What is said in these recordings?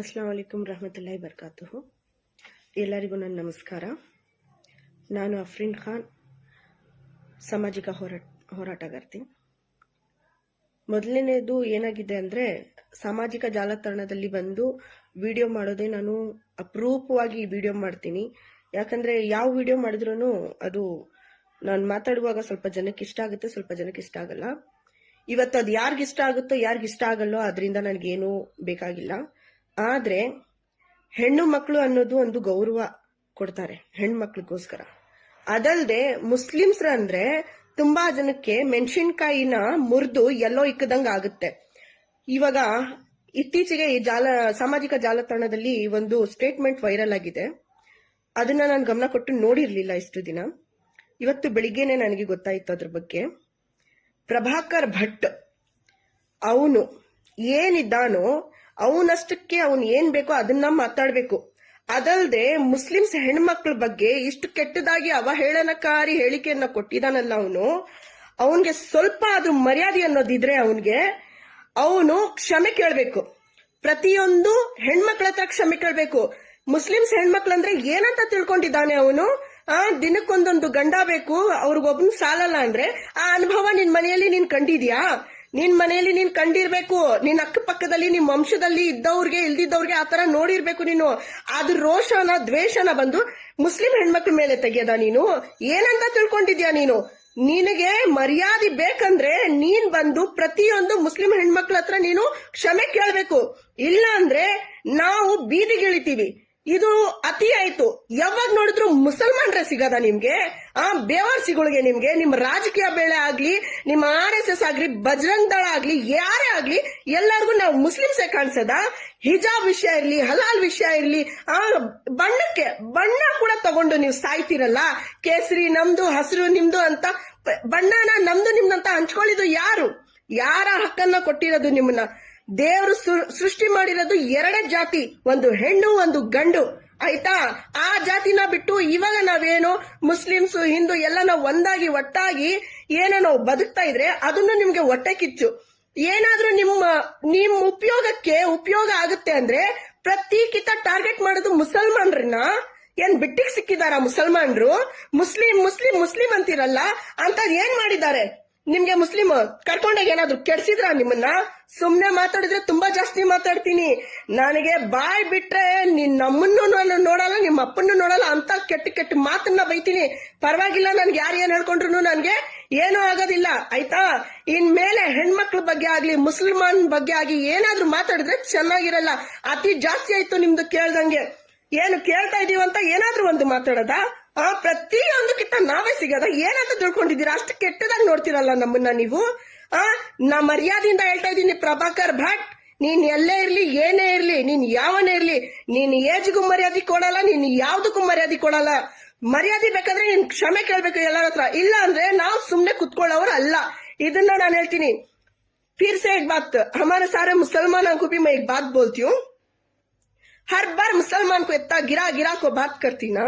ಅಸ್ಲಾಂ ಅಲೈಕುಮ್ ರಹಮತುಲ್ಲಾಹಿ ಬರ್ಕಾತುಹು. ಎಲ್ಲರಿಗೂ ನನ್ನ ನಮಸ್ಕಾರ. ನಾನು ಅಫ್ರೀನ್ ಖಾನ್, ಸಾಮಾಜಿಕ ಹೋರಾಟ, ಹೋರಾಟಗಾರ್ತಿ. ಮೊದಲನೇದು ಏನಾಗಿದೆ ಅಂದರೆ, ಸಾಮಾಜಿಕ ಜಾಲತಾಣದಲ್ಲಿ ಬಂದು ವಿಡಿಯೋ ಮಾಡೋದೇ ನಾನು ಅಪರೂಪವಾಗಿ ವಿಡಿಯೋ ಮಾಡ್ತೀನಿ. ಯಾಕಂದರೆ ಯಾವ ವಿಡಿಯೋ ಮಾಡಿದ್ರೂ ಅದು ನಾನು ಮಾತಾಡುವಾಗ ಸ್ವಲ್ಪ ಜನಕ್ಕೆ ಇಷ್ಟ ಆಗುತ್ತೆ, ಸ್ವಲ್ಪ ಜನಕ್ಕೆ ಇಷ್ಟ ಆಗಲ್ಲ. ಇವತ್ತು ಅದು ಯಾರಿಗಿಷ್ಟ ಆಗುತ್ತೋ ಯಾರಿಗಿಷ್ಟ ಆಗಲ್ಲೋ ಅದರಿಂದ ನನಗೇನು ಬೇಕಾಗಿಲ್ಲ. ಆದ್ರೆ ಹೆಣ್ಣು ಮಕ್ಕಳು ಅನ್ನೋದು ಒಂದು ಗೌರವ ಕೊಡ್ತಾರೆ ಹೆಣ್ಮಕ್ಳಿಗೋಸ್ಕರ. ಅದಲ್ಲದೆ ಮುಸ್ಲಿಮ್ಸ್ ಅಂದ್ರೆ ತುಂಬಾ ಜನಕ್ಕೆ ಮೆಣಸಿನ್ಕಾಯಿನ ಮುರಿದು ಎಲ್ಲೋ ಇಕ್ಕದಂಗ ಆಗುತ್ತೆ. ಇವಾಗ ಇತ್ತೀಚೆಗೆ ಈ ಜಾಲ, ಸಾಮಾಜಿಕ ಜಾಲತಾಣದಲ್ಲಿ ಒಂದು ಸ್ಟೇಟ್ಮೆಂಟ್ ವೈರಲ್ ಆಗಿದೆ. ಅದನ್ನ ನಾನು ಗಮನ ಕೊಟ್ಟು ನೋಡಿರ್ಲಿಲ್ಲ ಇಷ್ಟು ದಿನ. ಇವತ್ತು ಬೆಳಿಗ್ಗೆನೆ ನನಗೆ ಗೊತ್ತಾಯ್ತು ಅದ್ರ ಬಗ್ಗೆ. ಪ್ರಭಾಕರ್ ಭಟ್, ಅವನು ಏನಿದ್ದಾನೋ ಅವನಷ್ಟಕ್ಕೆ ಅವನ್ ಏನ್ ಬೇಕೋ ಅದನ್ನ ಮಾತಾಡ್ಬೇಕು. ಅದಲ್ದೆ ಮುಸ್ಲಿಮ್ಸ್ ಹೆಣ್ಮಕ್ಳ ಬಗ್ಗೆ ಇಷ್ಟು ಕೆಟ್ಟದಾಗಿ ಅವಹೇಳನಕಾರಿ ಹೇಳಿಕೆಯನ್ನ ಕೊಟ್ಟಿದಾನಲ್ಲ ಅವನು. ಅವನ್ಗೆ ಸ್ವಲ್ಪ ಅದು ಮರ್ಯಾದೆ ಅನ್ನೋದಿದ್ರೆ ಅವನ್ಗೆ ಅವನು ಕ್ಷಮೆ ಕೇಳ್ಬೇಕು. ಪ್ರತಿಯೊಂದು ಹೆಣ್ಮಕ್ಳ ಹತ್ರ ಕ್ಷಮೆ ಕೇಳ್ಬೇಕು. ಮುಸ್ಲಿಮ್ಸ್ ಹೆಣ್ಮಕ್ಳಂದ್ರೆ ಏನಂತ ತಿಳ್ಕೊಂಡಿದ್ದಾನೆ ಅವನು? ಆ, ದಿನಕ್ಕೊಂದೊಂದು ಗಂಡ ಬೇಕು, ಅವ್ರಿಗೊಬ್ನು ಸಾಲಲ್ಲ ಅಂದ್ರೆ ಆ ಅನುಭವ ನಿನ್ ಮನೆಯಲ್ಲಿ ನೀನ್ ಕಂಡಿದ್ಯಾ? ನಿನ್ ಮನೆಯಲ್ಲಿ ನೀನ್ ಕಂಡಿರ್ಬೇಕು. ನಿನ್ ಅಕ್ಕಪಕ್ಕದಲ್ಲಿ, ನಿಮ್ ವಂಶದಲ್ಲಿ ಇದ್ದವ್ರಿಗೆ, ಇಲ್ದಿದ್ದವ್ರಿಗೆ ಆತರ ನೋಡಿರ್ಬೇಕು ನೀನು. ಅದ್ರ ರೋಷನ, ದ್ವೇಷನ ಬಂದು ಮುಸ್ಲಿಂ ಹೆಣ್ಮಕ್ಳ ಮೇಲೆ ತೆಗೆಯದ ನೀನು. ಏನಂತ ತಿಳ್ಕೊಂಡಿದ್ಯಾ ನೀನು? ನಿನಗೆ ಮರ್ಯಾದೆ ಬೇಕಂದ್ರೆ ನೀನ್ ಬಂದು ಪ್ರತಿಯೊಂದು ಮುಸ್ಲಿಂ ಹೆಣ್ಮಕ್ಳ ಹತ್ರ ನೀನು ಕ್ಷಮೆ ಕೇಳಬೇಕು. ಇಲ್ಲ ಅಂದ್ರೆ ನಾವು ಬೀದಿಗಿಳಿತೀವಿ. ಇದು ಅತಿ ಆಯ್ತು. ಯಾವಾಗ ನೋಡಿದ್ರು ಮುಸಲ್ಮಾನ್ರೆ ಸಿಗದ ನಿಮ್ಗೆ? ಆ ಬೇವಾರ್ಸಿಗಳಿಗೆ ನಿಮ್ಗೆ. ನಿಮ್ ರಾಜಕೀಯ ಬೇಳೆ ಆಗ್ಲಿ ನಿಮ್ಮ ಆರ್ ಎಸ್ ಎಸ್ ಆಗ್ಲಿ, ಬಜರಂಗ್ ದಳ ಆಗ್ಲಿ, ಯಾರೇ ಆಗ್ಲಿ, ಎಲ್ಲರಿಗೂ ನಾವು ಮುಸ್ಲಿಮ್ಸೇ ಕಾಣಿಸದ? ಹಿಜಾಬ್ ವಿಷಯ ಇರ್ಲಿ, ಹಲಾಲ್ ವಿಷಯ ಇರ್ಲಿ, ಆ, ಬಣ್ಣಕ್ಕೆ, ಬಣ್ಣ ಕೂಡ ತಗೊಂಡು ನೀವು ಸಾಯ್ತಿರಲ್ಲ? ಕೇಸರಿ ನಮ್ದು, ಹಸಿರು ನಿಮ್ದು ಅಂತ ಬಣ್ಣನ ನಮ್ದು ನಿಮ್ದಂತ ಹಂಚ್ಕೊಳ್ಳಿದ್ದು ಯಾರು? ಯಾರ ಹಕ್ಕನ್ನ ಕೊಟ್ಟಿರೋದು ನಿಮ್ಮನ್ನ? ದೇವರು ಸೃಷ್ಟಿ ಮಾಡಿರೋದು ಎರಡೇ ಜಾತಿ, ಒಂದು ಹೆಣ್ಣು, ಒಂದು ಗಂಡು. ಆಯ್ತಾ? ಆ ಜಾತಿನ ಬಿಟ್ಟು ಇವಾಗ ನಾವೇನು ಮುಸ್ಲಿಮ್ಸ್, ಹಿಂದೂ ಎಲ್ಲ ನಾವು ಒಂದಾಗಿ, ಒಟ್ಟಾಗಿ ಏನೋ ನಾವು ಬದುಕ್ತಾ ಇದ್ರೆ ಅದನ್ನು ನಿಮ್ಗೆ ಹೊಟ್ಟೆ ಕಿಚ್ಚು. ಏನಾದ್ರೂ ನಿಮ್ಮ, ನಿಮ್ ಉಪಯೋಗಕ್ಕೆ ಉಪಯೋಗ ಆಗುತ್ತೆ ಅಂದ್ರೆ ಪ್ರತಿ ಟಾರ್ಗೆಟ್ ಮಾಡೋದು ಮುಸಲ್ಮಾನ್ರನ್ನ. ಏನ್ ಬಿಟ್ಟಿಗೆ ಸಿಕ್ಕಿದಾರ ಮುಸಲ್ಮಾನ್ರು? ಮುಸ್ಲಿಂ ಮುಸ್ಲಿಂ ಮುಸ್ಲಿಂ ಅಂತಿರಲ್ಲ ಅಂತ ಏನ್ ಮಾಡಿದ್ದಾರೆ? ನಿಮ್ಗೆ ಮುಸ್ಲಿಮ್, ಕರ್ಕೊಂಡಾಗ ಏನಾದ್ರು ಕೆಡ್ಸಿದ್ರ ನಿಮ್ಮನ್ನ? ಸುಮ್ನೆ ಮಾತಾಡಿದ್ರೆ ತುಂಬಾ ಜಾಸ್ತಿ ಮಾತಾಡ್ತೀನಿ. ನನಗೆ ಬಾಯ್ ಬಿಟ್ರೆ ನಿನ್ ನಮ್ಮನ್ನು ನಾನು ನೋಡಲ್ಲ, ನಿಮ್ಮ ಅಪ್ಪನ್ನು ನೋಡಲ್ಲ, ಅಂತ ಕೆಟ್ಟ ಕೆಟ್ಟ ಮಾತನ್ನ ಬೈತೀನಿ. ಪರವಾಗಿಲ್ಲ, ನನ್ಗೆ ಯಾರು ಏನ್ ಹೇಳ್ಕೊಂಡ್ರು ನನ್ಗೆ ಏನೂ ಆಗೋದಿಲ್ಲ, ಆಯ್ತಾ? ಇನ್ ಮೇಲೆ ಹೆಣ್ಮಕ್ಳ ಬಗ್ಗೆ ಆಗ್ಲಿ, ಮುಸಲ್ಮಾನ್ ಬಗ್ಗೆ ಆಗಿ ಏನಾದ್ರೂ ಮಾತಾಡಿದ್ರೆ ಚೆನ್ನಾಗಿರಲ್ಲ. ಅತಿ ಜಾಸ್ತಿ ಆಯ್ತು ನಿಮ್ದು ಕೇಳ್ದಂಗೆ. ಏನು ಕೇಳ್ತಾ ಇದೀವಂತ ಏನಾದ್ರೂ ಒಂದು ಮಾತಾಡದ? ಆ ಪ್ರತಿಯೊಂದಕ್ಕಿಂತ ನಾವೇ ಸಿಗದ ಏನಂತ ತಿಳ್ಕೊಂಡಿದ್ದೀರಾ ಅಷ್ಟು ಕೆಟ್ಟದಾಗಿ ನೋಡ್ತಿರಲ್ಲ ನಮ್ಮನ್ನ ನೀವು ಆ ನಾ ಮರ್ಯಾದೆಯಿಂದ ಹೇಳ್ತಾ ಇದ್ದೀನಿ ಪ್ರಭಾಕರ್ ಭಟ್ ನೀನ್ ಎಲ್ಲೇ ಇರ್ಲಿ ಏನೇ ಇರ್ಲಿ ನೀನ್ ಯಾವನೇ ಇರ್ಲಿ ನೀನ್ ಏಜ್ಗೂ ಮರ್ಯಾದೆ ಕೊಡಲ್ಲ ನೀನ್ ಯಾವ್ದಕ್ಕೂ ಮರ್ಯಾದೆ ಕೊಡಲ್ಲ ಮರ್ಯಾದೆ ಬೇಕಾದ್ರೆ ನೀನ್ ಕ್ಷಮೆ ಕೇಳ್ಬೇಕು ಎಲ್ಲರ ಹತ್ರ ಇಲ್ಲ ಅಂದ್ರೆ ನಾವು ಸುಮ್ನೆ ಕುತ್ಕೊಳ್ಳೋರು ಅಲ್ಲ ಇದನ್ನ ನಾನು ಹೇಳ್ತೀನಿ ಫಿರ್ से एक बात हमारे सारे मुसलमानों को भी मैं एक बात बोलती हूँ हर बार मुसलमान को इतना गिरा गिरा को बात करती ना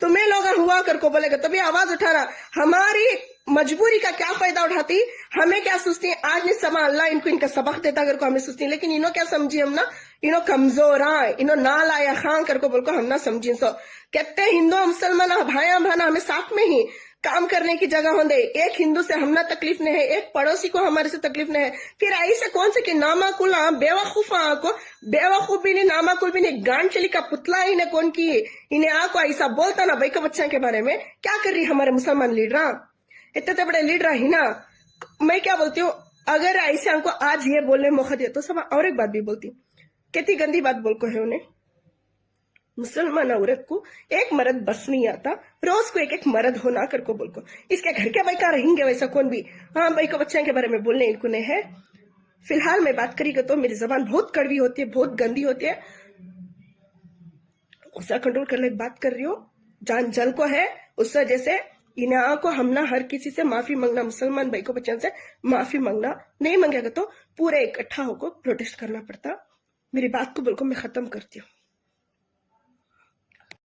तुम्हें लोग हुआ कर को बोलेगा तभी आवाज़ उठाना हमारी मजबूरी का क्या फ़ायदा उठाती? हमें क्या सोचती आज नहीं, समा अल्लाह इनको इनका सबक देता कर को हमें सोचती लेकिन इन्हों क्या समझी हम ना? इन्हों कमज़ोर आए इन्हो ना लाया खां कर को बोल को हम ना समझी सो कहते हिंदू मुसलमान भाया भाना हमें साथ में ही काम करने की जगह होंगे एक हिंदू से हमना तकलीफ़ नहीं है, एक पड़ोसी को हमारे से तकलीफ़ नहीं है। फिर ऐसे कौन से कि नामाकुल बेवकूफ़ को बेवकूफ़ भी नहीं, नामाकुल भी नहीं गांड चली का पुतला इन्हें कौन की। इन्हें आको ऐसा बोलता ना भाई का बच्चा के बारे में, क्या कर रही हमारे मुसलमान लीडर? इतने बड़े लीडर ही ना। मैं क्या बोलती हूँ, अगर ऐसे हमको आज ये बोलने मौका दिया तो सब और एक बात भी बोलती। कितनी गंदी बात बोल को है उन्हें। मुसलमान औरत को एक मर्द बस नहीं आता, रोज को एक एक मर्द होना कर को बोल को। इसके घर के भाई का रहेंगे वैसा कौन भी? हाँ भाई को बच्चे के बारे में बोलने इनको नहीं है। फ़िलहाल मैं बात करी तो मेरी जबान बहुत कड़वी होती है, बहुत गंदी होती है। उसका कंट्रोल करने की बात कर रही हूँ? जान जल को है, उस वजह से इन्हें को हम ना हर किसी से माफ़ी मांगना, मुसलमान भाई को बच्चों से माफ़ी मांगना नहीं मांगेगा तो पूरे इकट्ठा होकर प्रोटेस्ट करना पड़ता। मेरी बात को बिल्कुल मैं खत्म करती हूँ।